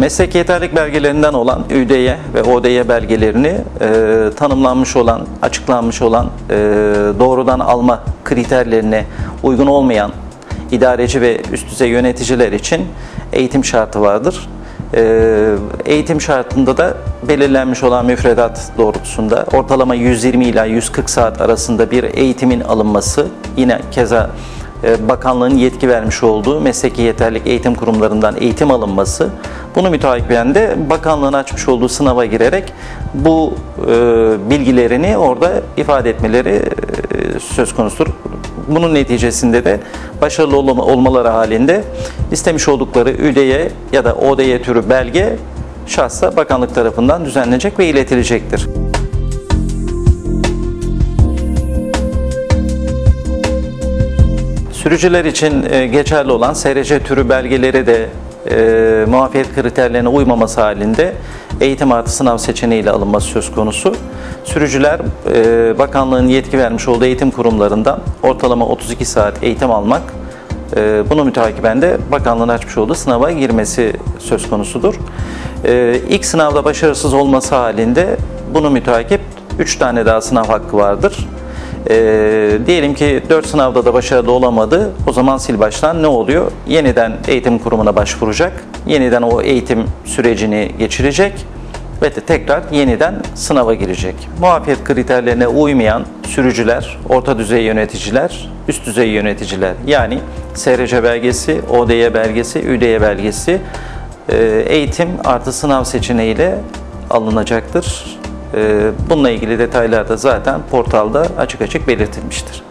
meslek yeterlik belgelerinden olan ÜDY ve ODY belgelerini e, tanımlanmış olan, açıklanmış olan e, doğrudan alma kriterlerine uygun olmayan idareci ve üst düzey yöneticiler için eğitim şartı vardır. E, eğitim şartında da belirlenmiş olan müfredat doğrultusunda ortalama 120 ila 140 saat arasında bir eğitimin alınması yine keza bakanlığın yetki vermiş olduğu mesleki yeterlik eğitim kurumlarından eğitim alınması. Bunu müteakiben de bakanlığın açmış olduğu sınava girerek bu e, bilgilerini orada ifade etmeleri e, söz konusudur. Bunun neticesinde de başarılı olma- olmaları halinde istemiş oldukları ÜDY ya da ODY türü belge şahsa bakanlık tarafından düzenlenecek ve iletilecektir. Sürücüler için e, geçerli olan SRC türü belgeleri de e, muafiyet kriterlerine uymaması halinde eğitim artı sınav seçeneğiyle alınması söz konusu. Sürücüler e, bakanlığın yetki vermiş olduğu eğitim kurumlarından ortalama 32 saat eğitim almak, e, bunu müteakiben de bakanlığın açmış olduğu sınava girmesi söz konusudur. E, ilk sınavda başarısız olması halinde bunu müteakip 3 tane daha sınav hakkı vardır. Ee, diyelim ki 4 sınavda da başarılı olamadı. O zaman sil baştan ne oluyor? Yeniden eğitim kurumuna başvuracak. Yeniden o eğitim sürecini geçirecek ve de tekrar yeniden sınava girecek. Muafiyet kriterlerine uymayan sürücüler, orta düzey yöneticiler, üst düzey yöneticiler yani SRC belgesi, ODY belgesi, ÜDY belgesi e, eğitim artı sınav seçeneğiyle alınacaktır. Ee, Bununla ilgili detaylar da zaten portalda açık açık belirtilmiştir.